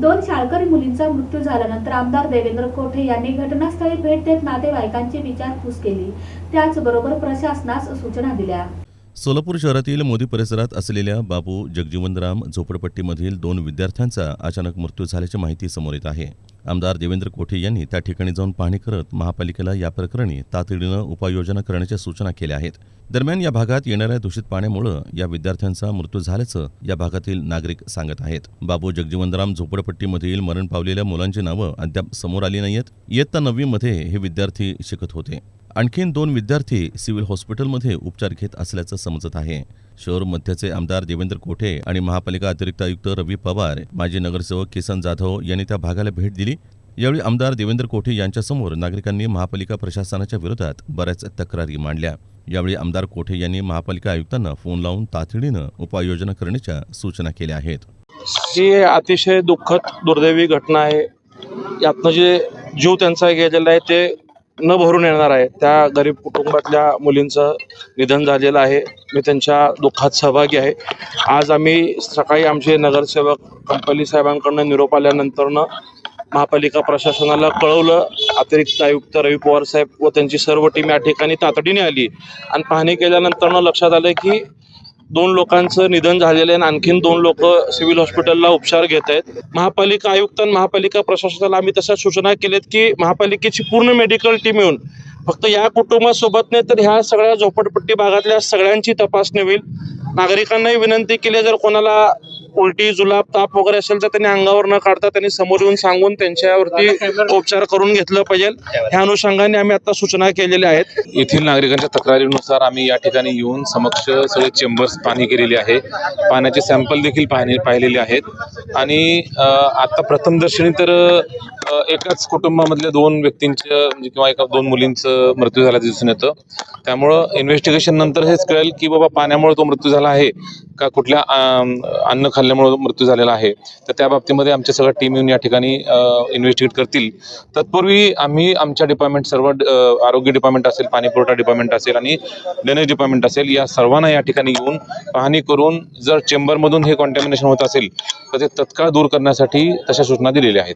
दोन शाळकरी मुलींचा मृत्यू झाल्यानंतर आमदार देवेंद्र कोठे यांनी घटनास्थळी भेट देत नातेवाईकांची विचारपूस केली. त्याचबरोबर प्रशासनास सूचना दिल्या. सोलापूर शहरातील मोदी परिसरात असलेल्या बाबू जगजीवनराम झोपडपट्टीमधील दोन विद्यार्थ्यांचा अचानक मृत्यू झाल्याची माहिती समोर येत आहे. आमदार देवेंद्र कोठे यांनी त्या ठिकाणी जाऊन पाहणी करत महापालिकेला या प्रकरणी तातडीनं उपाययोजना करण्याच्या सूचना केल्या आहेत. दरम्यान या भागात येणाऱ्या दूषित पाण्यामुळं या विद्यार्थ्यांचा मृत्यू झाल्याचं या भागातील नागरिक सांगत आहेत. बाबू जगजीवनराम झोपडपट्टीमधील मरण पावलेल्या मुलांची नावं अद्याप समोर आली नाहीयेत. इयत्ता नववीमध्ये हे विद्यार्थी शिकत होते. आणखीन दोन विद्यार्थी सिव्हिल हॉस्पिटलमध्ये उपचार घेत असल्याचं समजत आहे. शहर मध्यचे आमदार देवेंद्र कोठे आणि महापालिका अतिरिक्त आयुक्त रवी पवार माजी नगरसेवक किसन जाधव यांनी त्या भागाला भेट दिली. यावेळी आमदार देवेंद्र कोठे यांच्यासमोर नागरिकांनी महापालिका प्रशासनाच्या विरोधात बऱ्याच तक्रारी मांडल्या. यावेळी आमदार कोठे यांनी महापालिका आयुक्तांना फोन लावून तातडीनं उपाययोजना करण्याच्या सूचना केल्या आहेत. ही अतिशय दुःखद दुर्दैवी घटना आहे. यातनं जे जीव त्यांचा गेलेला आहे ते न भरून येणार आहे. त्या गरीब कुटुंबातल्या मुलींचं निधन झालेलं आहे. मी त्यांच्या दुःखात सहभागी आहे. आज आम्ही सकाळी आमचे नगरसेवक कंपली साहेबांकडनं निरोप आल्यानंतरनं महापालिका प्रशासनाला कळवलं. अतिरिक्त आयुक्त रवी पवार साहेब व त्यांची सर्व टीम या ठिकाणी तातडीने आली. आणि पाहणी केल्यानंतरनं लक्षात आलं की दोन लोकांचं निधन झालेलं आहे आणि आणखीन दोन लोक सिव्हिल हॉस्पिटलला उपचार घेत आहेत. महापालिका आयुक्त आणि महापालिका प्रशासनाला आम्ही तशा सूचना केल्यात की महापालिकेची पूर्ण मेडिकल टीम येऊन फक्त या कुटुंबासोबत नाही तर ह्या सगळ्या झोपडपट्टी भागातल्या सगळ्यांची तपासणी होईल. नागरिकांनाही विनंती केली जर कोणाला उलटी जुलाब ताप वगैरे असेल तर त्यांनी अंगावर न काढता त्यांनी समोर येऊन सांगून त्यांच्यावरती उपचार करून घेतलं पाहिजे. ह्या अनुषंगाने आम्ही आता सूचना केलेल्या आहेत. येथील नागरिकांच्या तक्रारीनुसार आम्ही या ठिकाणी येऊन समक्ष सगळे चेंबर्स पाहणी केलेली आहे. पाण्याचे सॅम्पल देखील पाहणी पाहिलेले आहेत. आणि आता प्रथमदर्शनी तर एकाच कुटुंबामधल्या दोन व्यक्तींचं म्हणजे किंवा एका दोन मुलींचं मृत्यू झाल्याचं दिसून येतं. त्यामुळं इन्व्हेस्टिगेशन नंतर हेच कळेल की बाबा पाण्यामुळे तो मृत्यू झाला आहे का कुठल्या अन्न खाल्ल्यामुळे मृत्यू झालेला आहे. तर त्या बाबतीमध्ये आमच्या सगळ्या टीम येऊन या ठिकाणी इन्व्हेस्टिगेट करतील. तत्पूर्वी आम्ही आमच्या डिपार्टमेंट सर्व आरोग्य डिपार्टमेंट असेल पाणी पुरवठा डिपार्टमेंट असेल आणि ड्रेनेज डिपार्टमेंट असेल या सर्वांना या ठिकाणी येऊन पाहणी करून जर चेंबरमधून हे कॉन्टॅमिनेशन होत असेल तर ते तत्काळ दूर करण्यासाठी तशा सूचना दिलेल्या आहेत.